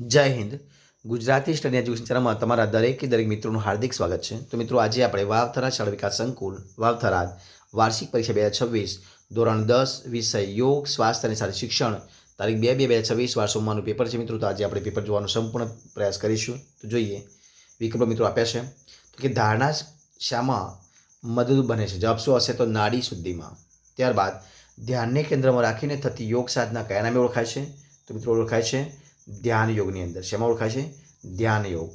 જય Hind. Gujarati study education ચેનલમાં તમારા દરેકે દરેક મિત્રોનું હાર્દિક સ્વાગત છે. તો મિત્રો, આજે આપણે વાવથરા શાળા વિકાસ સંકુલ, વાવથરા વાર્ષિક પરીક્ષા બે હજાર છવ્વીસ, ધોરણ દસ, વિષય યોગ, સ્વાસ્થ્ય અને શારીરિક શિક્ષણ, તારીખ બે બે બે હજાર છવ્વીસ, વાર સોમવારનું પેપર છે મિત્રો. તો આજે આપણે પેપર જોવાનો સંપૂર્ણ પ્રયાસ કરીશું. તો જોઈએ, વિકલ્પો મિત્રો આપ્યા છે. તો કે ધારણા શામાં મદદરૂપ બને છે. જવાબ શું હશે? તો નાડી શુદ્ધિમાં. ત્યારબાદ ધ્યાનને કેન્દ્રમાં રાખીને થતી યોગ સાધના કયા નામે ઓળખાય છે? તો મિત્રો, ઓળખાય છે ધ્યાન યોગની અંદર. શેમાં ઓળખાય છે? ધ્યાન યોગ.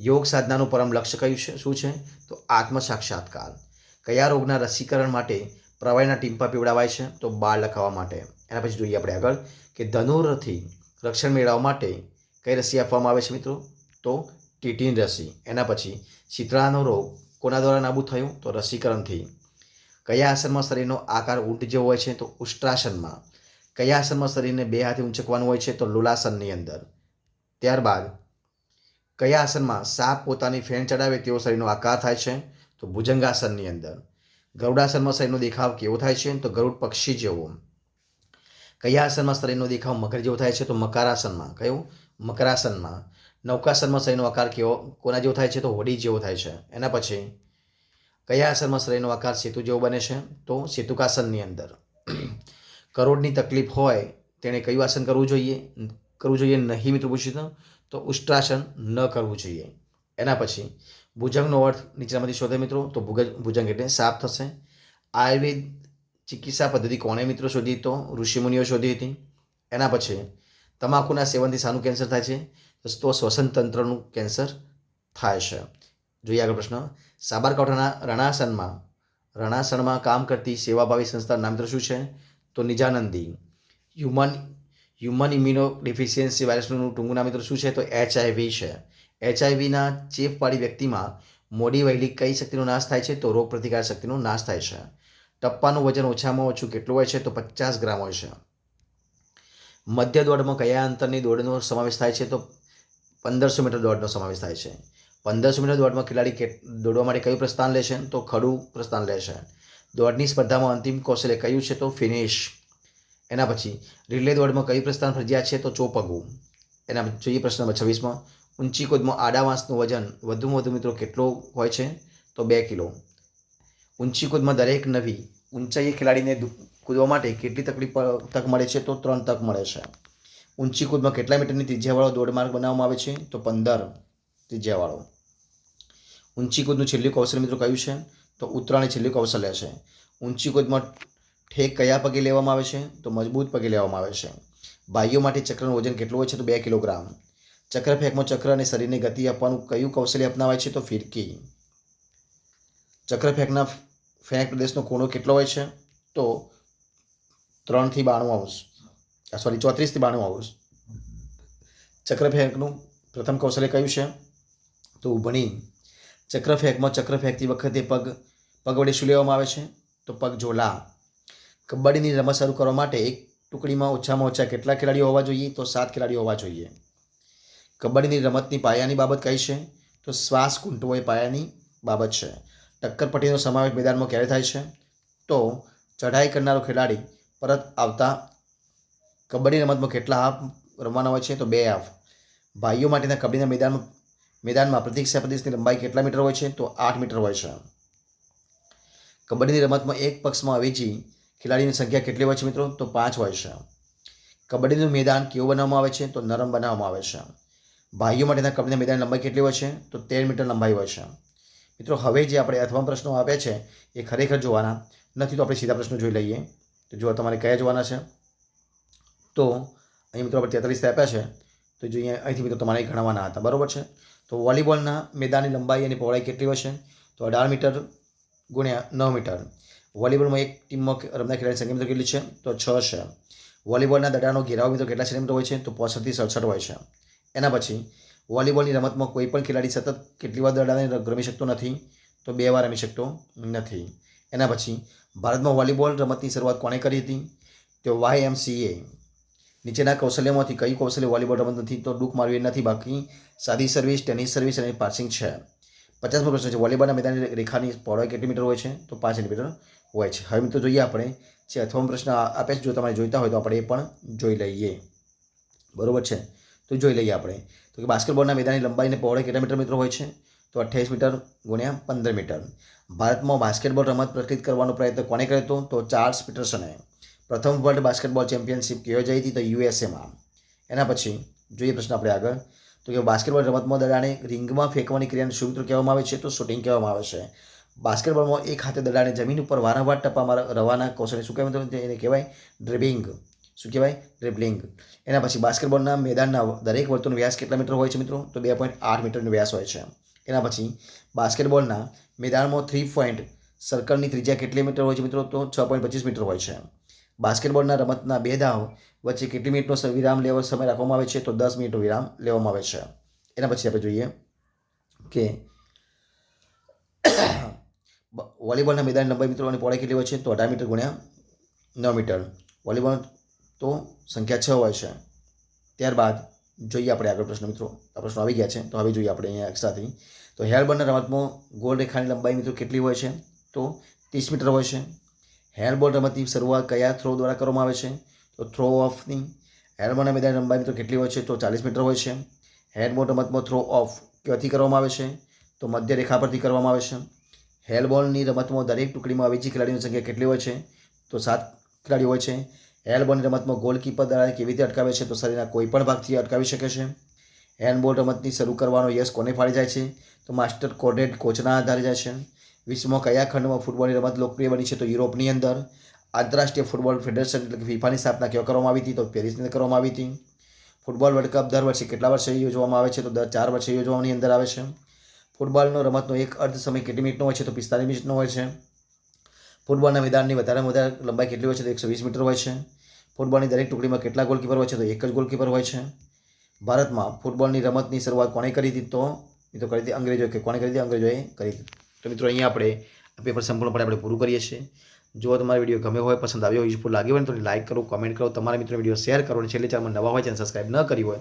યોગ સાધનાનું પરમ લક્ષ્ય કયું છે? શું છે? તો આત્મ સાક્ષાત્કાર કયા રોગના રસીકરણ માટે પ્રવાહીના ટીમ્પા પીવડાવાય છે? તો બાળ લખાવવા માટે. એના પછી જોઈએ આપણે આગળ કે ધનુરથી રક્ષણ મેળવવા માટે કઈ રસી આપવામાં આવે છે મિત્રો? તો ટીટીન રસી. એના પછી શીતળાનો રોગ કોના દ્વારા નાબૂદ થયું? તો રસીકરણથી. કયા આસનમાં શરીરનો આકાર ઊંટ જેવો હોય છે? તો ઉષ્ટ્રાસનમાં. કયા આસનમાં શરીરને બે હાથે ઊંચકવાનું હોય છે તો લોલાસનની અંદર. ત્યારબાદ, કયા આસનમાં સાપ પોતાની ફેણ ચડાવે તેવો શરીરનો આકાર થાય છે તો ભુજંગાસનની અંદર. ગરુડાસનમાં શરીરનો દેખાવ કેવો થાય છે તો ગરુડ પક્ષી જેવો. કયા આસનમાં શરીરનો દેખાવ મકર જેવો થાય છે તો મકરાસનમાં. કયું? મકરાસનમાં. નૌકાસનમાં શરીરનો આકાર કેવો, કોના જેવો થાય છે તો હોડી જેવો થાય છે. એના પછી, કયા આસનમાં શરીરનો આકાર સેતુ જેવો બને છે તો સેતુકાસનની અંદર. કરોડની તકલીફ હોય, તેણે કયું આસન કરવું જોઈએ? કરવું જોઈએ નહીં, મિત્રો પૂછ્યું તો ઉષ્ટ્રાસન ન કરવું જોઈએ. એના પછી, ભુજંગનો અર્થ નીચેનામાંથી શોધે મિત્રો, તો ભુજ, ભુજંગ એટલે સાફ થશે. આયુર્વેદ ચિકિત્સા પદ્ધતિ કોણે મિત્રો શોધી? તો ઋષિમુનિઓ શોધી હતી. એના પછી, તમાકુના સેવનથી શાનું કેન્સર થાય છે, તો શ્વસન તંત્રનું કેન્સર થાય છે. જોઈએ આગળ પ્રશ્ન. સાબરકાંઠાના રણાસનમાં રણાસણમાં કામ કરતી સેવાભાવી સંસ્થાનું નામ શું છે? તો નિજાનંદી. હ્યુમન હ્યુમન ઇમ્યુનો ડિફિશિયન્સી વાયરસનું ટૂંકું નામ મિત્રો શું છે? તો એચઆઈવી છે. એચઆઈવીના ચેપવાળી વ્યક્તિમાં મોડી વહેલી કઈ શક્તિનો નાશ થાય છે? તો રોગ પ્રતિકાર શક્તિનો નાશ થાય છે. ટપ્પાનું વજન ઓછામાં ઓછું કેટલું હોય છે? તો પચાસ ગ્રામ હોય છે. મધ્ય દોડમાં કયા અંતરની દોડનો સમાવેશ થાય છે? તો પંદરસો મીટર દોડનો સમાવેશ થાય છે. પંદરસો મીટર દોડમાં ખેલાડી દોડવા માટે કયું પ્રસ્થાન લેશે તો ખડું પ્રસ્થાન લેશે દોડની સ્પર્ધામાં અંતિમ કૌશલ્ય કયું છે તો ફિનિશ એના પછી રિલે દોડમાં કયું પ્રસ્થાન ફરજિયાત છે તો ચોપગવું એના જોઈએ પ્રશ્ન નંબર છવ્વીસમાં, ઊંચી કૂદમાં આડા વાંસનું વજન વધુમાં વધુ મિત્રો કેટલો હોય છે? તો બે કિલો. ઊંચી કૂદમાં દરેક નવી, ઊંચાઈએ ખેલાડીને કૂદવા માટે કેટલી તકલીફ તક મળે છે તો ત્રણ તક મળે છે. ઊંચી કૂદમાં કેટલા મીટરની ત્રિજ્યાવાળો દોડ માર્ગ બનાવવામાં આવે છે? તો પંદર ત્રિજ્યાવાળો. ઊંચી કૂદનું છેલ્લું કૌશલ્ય મિત્રો કયું છે? તો ઉત્તરાયણ છેલ્લું કૌશલ્ય છે. ઊંચી કૂદમાં ઠેક કયા પગે લેવામાં આવે છે? તો મજબૂત પગે લેવામાં આવે છે. બાઈઓ માટે ચક્રનું વજન કેટલું હોય છે? તો બે કિલોગ્રામ. ચક્ર ફેંકમાં ચક્ર અને શરીરને ગતિ આપવાનું કયું કૌશલ્ય અપનાવાય છે? તો ફિરકી. ચક્ર ફેંકના ફેંક પ્રદેશનો ખૂણો કેટલો હોય છે? તો ત્રણથી બાણું આવશ સોરી ચોત્રીસથી બાણું આવશ ચક્ર ફેંકનું પ્રથમ કૌશલ્ય કયું છે? તો ઉભણી. ચક્ર ફેંકમાં ચક્ર ફેંકતી વખતે પગ પગ વડે શું લેવામાં આવે છે? તો પગ ઝોલા. કબડ્ડીની રમત શરૂ કરવા માટે એક ટુકડીમાં ઓછામાં ઓછા કેટલા ખેલાડીઓ હોવા જોઈએ? તો સાત ખેલાડીઓ હોવા જોઈએ. કબડ્ડીની રમતની પાયાની બાબત કઈ છે? તો શ્વાસ કૂંટવો એ પાયાની બાબત છે. ટક્કરપટ્ટીનો સમાવેશ મેદાનમાં ક્યારે થાય છે? તો ચઢાઈ કરનારો ખેલાડી પરત આવતા કબડ્ડી રમતમાં કેટલા હાફ રમવાના હોય છે? તો બે હાફ. ભાઈઓ માટેના કબડ્ડીના મેદાનમાં મેદાનમાં પ્રતિક્ષા પ્રદેશની લંબાઈ કેટલા મીટર હોય છે? તો આઠ મીટર હોય છે. કબડ્ડીની રમતમાં એક પક્ષમાં અવેજી ખેલાડીની સંખ્યા કેટલી હોય છે મિત્રો? તો પાંચ હોય છે. કબડ્ડીનું મેદાન કેવું બનાવવામાં આવે છે? તો નરમ બનાવવામાં આવે છે. ભાઈઓ માટેના કબડ્ડીના મેદાનની લંબાઈ કેટલી હોય છે? તો તેર મીટર લંબાઈ હોય છે. મિત્રો, હવે જે આપણે અથવા પ્રશ્નો આપ્યા છે, એ ખરેખર જોવાના. નથી તો આપણે સીધા પ્રશ્નો જોઈ લઈએ. તો જો તમારે કયા જોવાના છે. તો અહીં મિત્રો આપણે તેતાલીસ આપ્યા છે. તો જો અહીંયા અહીંથી મિત્રો તમારે ગણવાના હતા. બરાબર છે? તો વોલીબોલના મેદાનની લંબાઈ અને પહોળાઈ કેટલી હશે? તો અઢાર મીટર ગુણ્યા નવ મીટર. વોલીબોલમાં એક ટીમમાં રમતા ખેલાડી સંખ્યા મિત્રો કેટલી છે? તો છ છે. વોલીબોલના દડાનો ઘેરાવ મિત્રો કેટલા સેન્ટીમીટર હોય છે? તો પોસઠથી સડસઠ હોય છે. એના પછી વોલીબોલની રમતમાં કોઈ પણ ખેલાડી સતત કેટલી વાર દડાને રમી શકતો નથી? તો બે વાર રમી શકતો નથી. એના પછી ભારતમાં વોલીબોલ રમતની શરૂઆત કોણે કરી હતી? તો વાય એમ નીચેના કૌશલ્યમાંથી કઈ કૌશલ્ય વોલીબોલ રમત નથી, તો ડૂક મારવી નથી, બાકી સાદી સર્વિસ, ટેનિસ સર્વિસ અને પાસિંગ છે. પચાસમો પ્રશ્ન છે, વોલીબોલના મેદાનની રેખાની પહોળાઈ કેટલી મીટર હોય છે? તો પાંચ સેન્ટીમીટર હોય છે. હવે મિત્રો જોઈએ આપણે જે અથવામાં પ્રશ્ન આપે છે, જો તમારે જોઈતા હોય તો આપણે એ પણ જોઈ લઈએ. બરોબર છે? તો જોઈ લઈએ આપણે. તો કે બાસ્કેટબોલના મેદાનની લંબાઈને પહોળાઈ કેટલા મીટર મિત્રો હોય છે? તો અઠ્યાવીસ મીટર ગુણ્યા પંદર મીટર. ભારતમાં બાસ્કેટબોલ રમત પ્રચલિત કરવાનો પ્રયત્ન કોને કર્યો હતો તો ચાર્લ્સ પીટરસને. પ્રથમ વર્લ્ડ બાસ્કેટબોલ ચેમ્પિયનશિપ યોજાઈ હતી તો યુએસએમાં એના પછી જોઈએ પ્રશ્ન આપણે આગળ. તો કે બાસ્કેટબોલ રમતમાં દડાને રિંગમાં ફેંકવાની ક્રિયાને શું કહેવામાં આવે છે તો શૂટિંગ કહેવામાં આવે છે. બાસ્કેટબોલમાં એક હાથે દડાને જમીન ઉપર વારંવાર ટપ્પા રવાના કૌશલ્ય શું કહેવાય એને કહેવાય? ડ્રિબિંગ. શું કહેવાય? ડ્રિબલિંગ. એના પછી બાસ્કેટબોલના મેદાનના દરેક વર્તુળનો વ્યાસ કેટલા મીટર હોય છે મિત્રો? તો બે પોઈન્ટ આઠ મીટરનો વ્યાસ હોય છે. એના પછી બાસ્કેટબોલના મેદાનમાં થ્રી પોઈન્ટ, સર્કલની ત્રિજ્યા કેટલી મીટર હોય છે મિત્રો? તો છ પોઈન્ટ પચીસ મીટર હોય છે. બાસ્કેટબોલના રમતના બે દાવ વચ્ચે કેટલી મિનિટનો વિરામ લેવો સમય રાખવામાં આવે છે? તો દસ મિનિટનો વિરામ લેવામાં આવે છે. એના પછી આપણે જોઈએ કે વોલીબોલના મેદાન લંબાઈ મિત્રો અને પહોળાઈ કેટલી હોય છે? તો અઢાર મીટર ગુણ્યા નવ મીટર. વોલીબોલ તો સંખ્યા છ હોય છે. ત્યારબાદ જોઈએ આપણે આગળ પ્રશ્ન મિત્રો. આ પ્રશ્નો આવી ગયા છે. તો હવે જોઈએ આપણે અહીંયા એક્સ્ટ્રાથી તો હેરબોલના રમતમાં ગોળ રેખાની લંબાઈ મિત્રો કેટલી હોય છે? તો ત્રીસ મીટર હોય છે. હેરબોલ રમતની શરૂઆત કયા થ્રો દ્વારા કરવામાં આવે છે? તો થ્રો ઓફની હેરબોલના મેદાન લંબાઈ મિત્રો કેટલી હોય છે? તો ચાલીસ મીટર હોય છે. હેરબોલ રમતમાં થ્રો ઓફ ક્યાંથી કરવામાં આવે છે? તો મધ્ય રેખા પરથી કરવામાં આવે છે. હેરબોલની રમતમાં દરેક ટુકડીમાં અવેજી ખેલાડીઓની સંખ્યા કેટલી હોય છે? તો સાત ખેલાડીઓ હોય છે. હેરબોલની રમતમાં ગોલકીપર દ્વારા કેવી રીતે અટકાવે છે? તો શરીરના કોઈપણ ભાગથી અટકાવી શકે છે. હેન્ડબોલ રમતની શરૂ કરવાનો યશ કોને ફાળી જાય છે? તો માસ્ટર કોડેડ કોચના આધારે જાય છે. વિશ્વમાં કયા ખંડમાં ફૂટબોલની રમત લોકપ્રિય બની છે તો યુરોપની અંદર આંતરરાષ્ટ્રીય ફૂટબોલ ફેડરેશન એટલે કે ફિફાની સ્થાપના ક્યાં કરવામાં આવી હતી તો પેરિસની અંદર કરવામાં આવી હતી. ફૂટબોલ વર્લ્ડ કપ દર વર્ષે કેટલા વર્ષે યોજવામાં આવે છે તો દર ચાર વર્ષે યોજવાની અંદર આવે છે. ફૂટબોલનો રમતનો એક અર્ધ સમય કેટલી મિનિટનો હોય છે તો પિસ્તાલીસ મિનિટનો હોય છે. ફૂટબોલના મેદાનની વધારેમાં વધારે લંબાઈ કેટલી હોય છે તો એકસો વીસ મીટર હોય છે. ફૂટબોલની દરેક ટુકડીમાં કેટલા ગોલકીપર હોય છે તો એક જ ગોલકીપર હોય છે. ભારતમાં ફૂટબોલની રમતની શરૂઆત કોણે કરી હતી તો મિત્રો કરી હતી અંગ્રેજોએ, કે કોણે કરી હતી અંગ્રેજોએ કરી હતી. તો મિત્રો અહીંયા આપણે પેપર સંપૂર્ણપણે આપણે પૂરું કરીએ છીએ. જો તમારો વીડિયો ગમે હોય, પસંદ આવ્યો હોય યુઝફુલ લાગ્યો હોય, તો લાઇક કરો કોમેન્ટ કરો, તમારા મિત્રો વીડિયો શેર કરો અને છેલ્લે ચારમાં નવા હોય ચેનલ સબસ્ક્રાઇબ ન કરી હોય,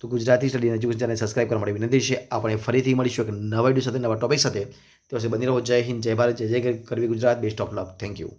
તો Gujarati study education channel subscribe કરવા માટે વિનંતી છે. આપણે ફરીથી મળીશું એક નવા વીડિયો સાથે, નવા ટોપિક સાથે. તો બની રહો. જય હિન્દ, જય ભારત, જય જય કરવી Gujarat. Best of luck thank you